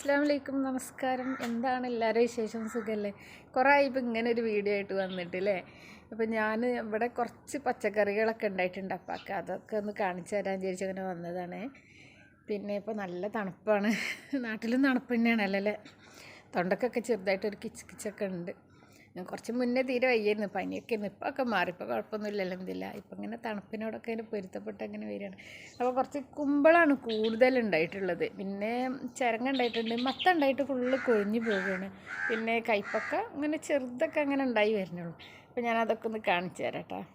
അസ്സാം വലൈക്കും നമസ്കാരം. എന്താണ് എല്ലാവരും വിശേഷം? സുഖമല്ലേ കുറേ ഇപ്പം ഇങ്ങനെ ഒരു വീഡിയോ ആയിട്ട് വന്നിട്ടില്ലേ? അപ്പം ഞാൻ ഇവിടെ കുറച്ച് പച്ചക്കറികളൊക്കെ ഉണ്ടായിട്ടുണ്ട് അപ്പം അതൊക്കെ ഒന്ന് കാണിച്ചു തരാൻ വിചാരിച്ച് അങ്ങനെ വന്നതാണ്. പിന്നെ ഇപ്പോൾ നല്ല തണുപ്പാണ്. നാട്ടിലും തണുപ്പ് തന്നെയാണല്ലോ അല്ലേ തൊണ്ടക്കൊക്കെ ചെറുതായിട്ടൊരു കിച്ച് കിച്ചൊക്കെ ഉണ്ട്. കുറച്ച് മുന്നേ തീരെ വയ്യായിരുന്നു. പനിയൊക്കെ ആയിരുന്നു ഇപ്പോൾ ഒക്കെ മാറി. ഇപ്പോൾ കുഴപ്പമൊന്നുമില്ലല്ലോ എന്തില്ല. ഇപ്പം ഇങ്ങനെ തണുപ്പിനോടൊക്കെ അതിന് പൊരുത്തപ്പെട്ട് അങ്ങനെ വരികയാണ്. അപ്പോൾ കുറച്ച് കുമ്പളാണ് കൂടുതൽ ഉണ്ടായിട്ടുള്ളത്. പിന്നെ ചിരങ്ങ ഉണ്ടായിട്ടുണ്ട്. മത്ത ഉണ്ടായിട്ട് ഫുള്ള് കൊഴിഞ്ഞു പോവുകയാണ്. പിന്നെ കയ്പക്ക അങ്ങനെ ചെറുതൊക്കെ അങ്ങനെ ഉണ്ടായി വരുന്നുള്ളൂ. അപ്പോൾ ഞാൻ അതൊക്കെ ഒന്ന് കാണിച്ചു തരാം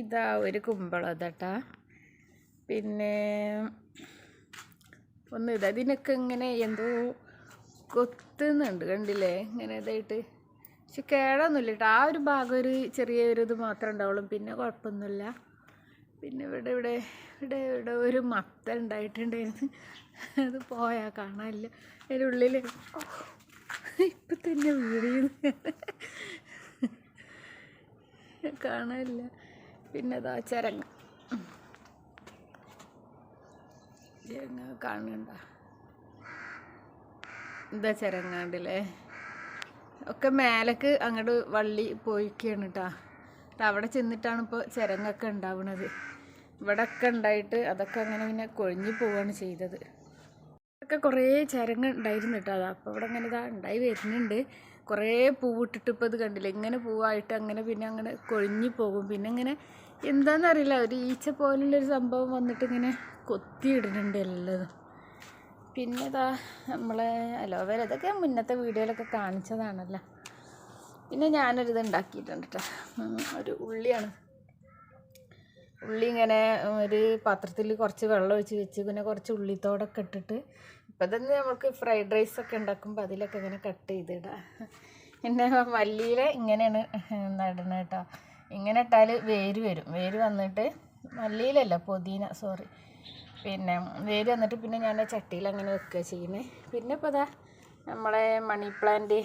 ഇതാ ഒരു കുമ്പളം അതാട്ടാ പിന്നെ ഒന്ന് ഇതാ. ഇതിനൊക്കെ ഇങ്ങനെ എന്തോ കൊത്തുന്നുണ്ട് കണ്ടില്ലേ? ഇങ്ങനെ ഇതായിട്ട് പക്ഷെ കേടൊന്നുമില്ല കേട്ടോ ആ ഒരു ഭാഗം ഒരു ചെറിയൊരു ഇത് മാത്രമേ ഉണ്ടാവുള്ളൂ. പിന്നെ കുഴപ്പമൊന്നുമില്ല. പിന്നെ ഇവിടെ ഇവിടെ ഇവിടെ ഇവിടെ ഒരു മത്ത ഉണ്ടായിട്ടുണ്ടായിരുന്നു. അത് പോയാൽ കാണാനില്ല. അതിന്റെ ഉള്ളിൽ ഇപ്പം തന്നെ വീടിയുന്നു കാണാനില്ല. പിന്നെ അതാ ചരങ്ങ. ചരങ്ങ കാണണ്ട എന്താ ചരങ്ങാണ്ടില്ലേ ഒക്കെ മേലേക്ക് അങ്ങോട്ട് വള്ളി പോയിക്കാണ് കേട്ടോ അവിടെ ചെന്നിട്ടാണ് ഇപ്പോൾ ചിരങ്ങൊക്കെ ഉണ്ടാവുന്നത് ഇവിടെ ഒക്കെ ഉണ്ടായിട്ട് അതൊക്കെ അങ്ങനെ പിന്നെ കൊഴിഞ്ഞു പോവുകയാണ് ചെയ്തത്. ഒക്കെ കുറേ ചിരങ്ങ ഉണ്ടായിരുന്നു കേട്ടോ അതാ അപ്പോൾ ഇവിടെ അങ്ങനെ ഇതാ ഉണ്ടായി വരുന്നുണ്ട്. കുറേ പൂവിട്ടിട്ട് ഇപ്പോൾ ഇത് കണ്ടില്ല? ഇങ്ങനെ പൂവായിട്ട് അങ്ങനെ പിന്നെ അങ്ങനെ കൊഴിഞ്ഞു പോകും. പിന്നെ ഇങ്ങനെ എന്താണെന്നറിയില്ല ഒരു ഈച്ച പോലുള്ളൊരു സംഭവം വന്നിട്ട് ഇങ്ങനെ കൊത്തിയിടുന്നുണ്ട് എല്ലതും. പിന്നെ ഇതാ നമ്മളെ അലോവേര ഇതൊക്കെ മുന്നത്തെ വീഡിയോയിലൊക്കെ കാണിച്ചതാണല്ലോ. പിന്നെ ഞാനൊരിത് ഉണ്ടാക്കിയിട്ടുണ്ട് കേട്ടോ ഒരു ഉള്ളിയാണ്. ഉള്ളി ഇങ്ങനെ ഒരു പാത്രത്തിൽ കുറച്ച് വെള്ളം ഒഴിച്ച് വെച്ച് പിന്നെ കുറച്ച് ഉള്ളിത്തോടൊക്കെ ഇട്ടിട്ട് ഇപ്പം തന്നെ നമുക്ക് ഫ്രൈഡ് റൈസ് ഒക്കെ ഉണ്ടാക്കുമ്പോൾ അതിലൊക്കെ ഇങ്ങനെ കട്ട് ചെയ്തിടാം. പിന്നെ മല്ലിയിൽ ഇങ്ങനെയാണ് നടുന്നത് കേട്ടോ. ഇങ്ങനെ ഇട്ടാൽ വേര് വരും. വേര് വന്നിട്ട് മല്ലിയിലല്ല പുതിന സോറി പിന്നെ വേര് വന്നിട്ട് പിന്നെ ഞാൻ ചട്ടിയിൽ അങ്ങനെ വെക്കുക ചെയ്യുന്നത് പിന്നെ ഇപ്പോൾ അതാ നമ്മളെ മണി പ്ലാന്റ്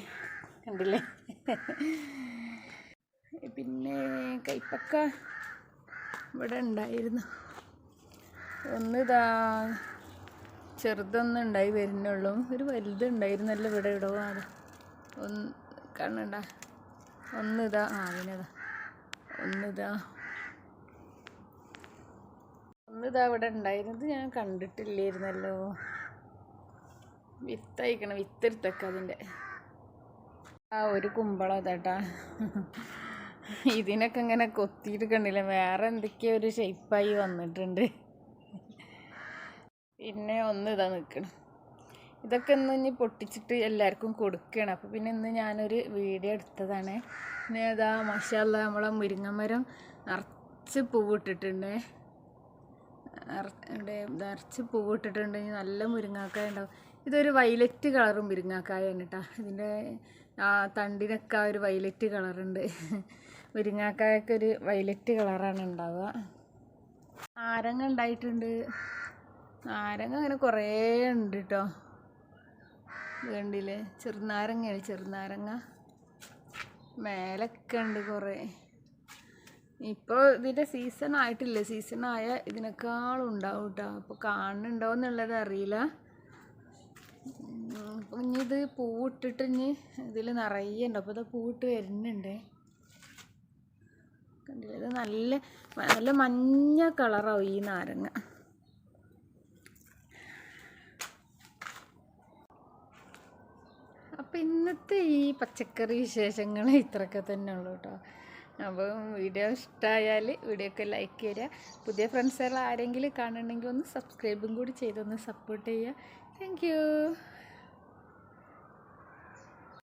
കണ്ടില്ലേ? പിന്നെ കൈപ്പക്ക ഇവിടെ ഉണ്ടായിരുന്നു. ഒന്ന് ഇതാ ചെറുതൊന്നും ഉണ്ടായി വരുന്നുള്ളൂ. ഒരു വലുതുണ്ടായിരുന്നല്ലോ ഇവിടെ ഇവിടെ അത്. ഒന്ന് കണ്ണണ്ട. ഒന്നിതാ ആ അതിനതാ ഒന്നിതാ ഒന്നിതാ ഇവിടെ ഉണ്ടായിരുന്നത്. ഞാൻ കണ്ടിട്ടില്ലായിരുന്നല്ലോ. വിത്തയക്കണം വിത്തെടുത്തൊക്കെ അതിന്റെ. ആ ഒരു കുമ്പളം അതാട്ടാ. ഇതിനൊക്കെ ഇങ്ങനെ കൊത്തിയിട്ട് കണ്ടില്ല? വേറെ എന്തൊക്കെയോ ഒരു ഷേപ്പായി വന്നിട്ടുണ്ട്. പിന്നെ ഒന്ന് ഇതാ നിൽക്കണം ഇതൊക്കെ ഇന്ന് ഇനി പൊട്ടിച്ചിട്ട് എല്ലാവർക്കും കൊടുക്കുകയാണ് അപ്പോൾ പിന്നെ ഇന്ന് ഞാനൊരു വീഡിയോ എടുത്തതാണ്. പിന്നെ ഇതാ മഷാല്ല നമ്മളെ മുരിങ്ങമരം നിറച്ച് പൂവിട്ടിട്ടുണ്ട്. നിറച്ച് പൂവിട്ടിട്ടുണ്ടെങ്കിൽ നല്ല മുരിങ്ങാക്കായ ഉണ്ടാവും ഇതൊരു വയലറ്റ് കളറും മുരിങ്ങാക്കായാണ് കേട്ടോ ഇതിന്റെ ആ തണ്ടിനൊക്കെ ഒരു വൈലറ്റ് കളറുണ്ട് മുരിങ്ങാക്കായൊക്കെ ഒരു വയലറ്റ് കളറാണ് ഉണ്ടാവുക. നാരങ്ങ ഉണ്ടായിട്ടുണ്ട്. നാരങ്ങ അങ്ങനെ കുറേ ഉണ്ട് കേട്ടോ വേണ്ടില്ലേ ചെറുനാരങ്ങയാണ് ചെറുനാരങ്ങ. മേലൊക്കെ ഉണ്ട് കുറേ. ഇപ്പോൾ ഇതിന്റെ സീസൺ ആയിട്ടില്ല? സീസൺ ആയ ഇതിനേക്കാളും ഉണ്ടാവും കേട്ടോ അപ്പോൾ കാണുന്നുണ്ടോ എന്നുള്ളത് അറിയില്ല. അപ്പം ഇനി ഇത് പൂവിട്ടിട്ട് ഇനി ഇതിൽ നിറയെ ഉണ്ട്. അപ്പോൾ ഇത് പൂവിട്ട് വരുന്നുണ്ട്. കണ്ടില്ല? ഇത് നല്ല നല്ല മഞ്ഞ കളറാവും ഈ നാരങ്ങ. അപ്പം ഇന്നത്തെ ഈ പച്ചക്കറി വിശേഷങ്ങൾ ഇത്രയൊക്കെ തന്നെ ഉള്ളൂ കേട്ടോ അപ്പം വീഡിയോ ഇഷ്ടമായാൽ വീഡിയോ ഒക്കെ ലൈക്ക് ചെയ്യുക. പുതിയ ഫ്രണ്ട്സുകൾ ആരെങ്കിലും കാണണമെങ്കിൽ ഒന്ന് സബ്സ്ക്രൈബും കൂടി ചെയ്തൊന്ന് സപ്പോർട്ട് ചെയ്യുക. താങ്ക്